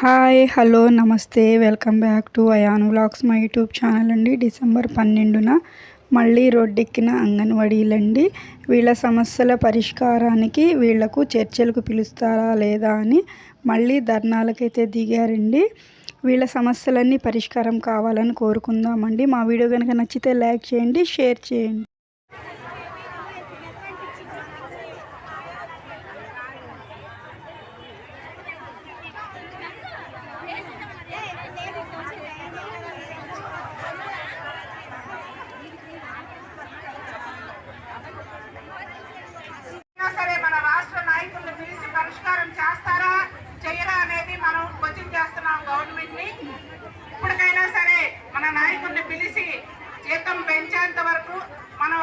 Hi hello నమస్తే. Welcome back to Ayaan vlogs. మా YouTube channel అండి డిసెంబర్ పన్నెండున మళ్ళీ రోడ్డెక్కిన అంగన్వాడీలండి. వీళ్ళ సమస్యల పరిష్కారానికి వీళ్ళకు చర్చలకు పిలుస్తారా లేదా అని మళ్ళీ ధర్నాలకైతే దిగారండి. వీళ్ళ సమస్యలన్నీ పరిష్కారం కావాలని కోరుకుందామండి. మా వీడియో కనుక నచ్చితే లైక్ చేయండి షేర్ చేయండి.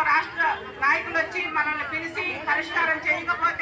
రాష్ట్ర నాయకులు వచ్చి మనల్ని పిలిచి పరిష్కారం చేయకపోతే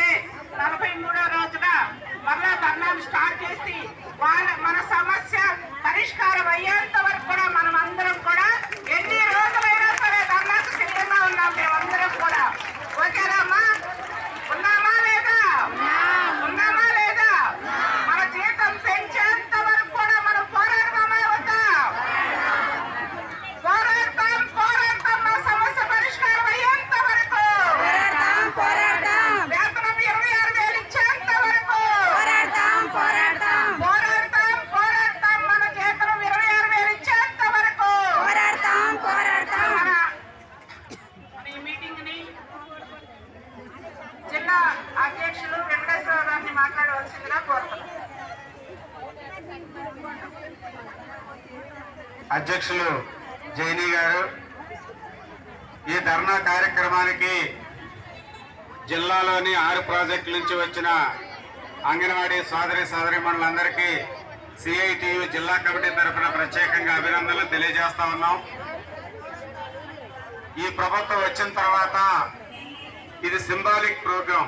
మాట్లాడవలసిందిగా కోరుతున్నాం. అధ్యక్షులు జైని గారు ఈ ధర్నా కార్యక్రమానికి జిల్లాలోని ఆరు ప్రాజెక్టుల నుంచి వచ్చిన అంగన్వాడీ సోదరి సోదరిమణులందరికీ సిఐటియు జిల్లా కమిటీ తరఫున ప్రత్యేకంగా అభినందనలు తెలియజేస్తా ఉన్నాం. ఈ ప్రభుత్వం వచ్చిన తర్వాత ఇది సింబాలిక్ ప్రోగ్రాం.